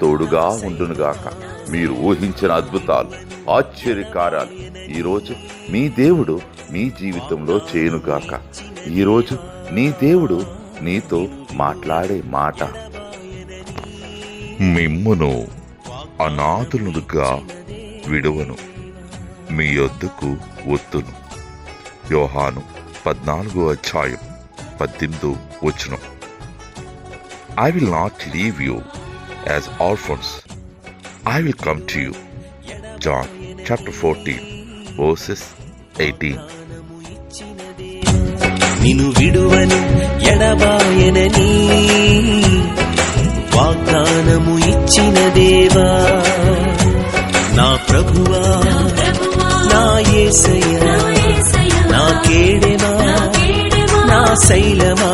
తోడుగా ఉండునుగాక. మీరు ఊహించిన అద్భుతాలు ఆశ్చర్యకారాలు ఈరోజు మీ దేవుడు మీ జీవితంలో చేయనుగాక. ఈరోజు నీ దేవుడు నీతో మాట్లాడే మాట. మిమ్మును అనాథులుగా విడువను మీ యొద్దకు ఒత్తును. యోహాను పద్నాలుగో అధ్యాయం పద్దెనిమిదో వచనం. I will not leave you as orphans I will come to you John chapter fourteen verses eighteen నిను విడువని ఎడబాయనని వాగ్దానము ఇచ్చిన దేవా. నా ప్రభువా నా యేసయ్యా నా కేడెమా నా శైలమా.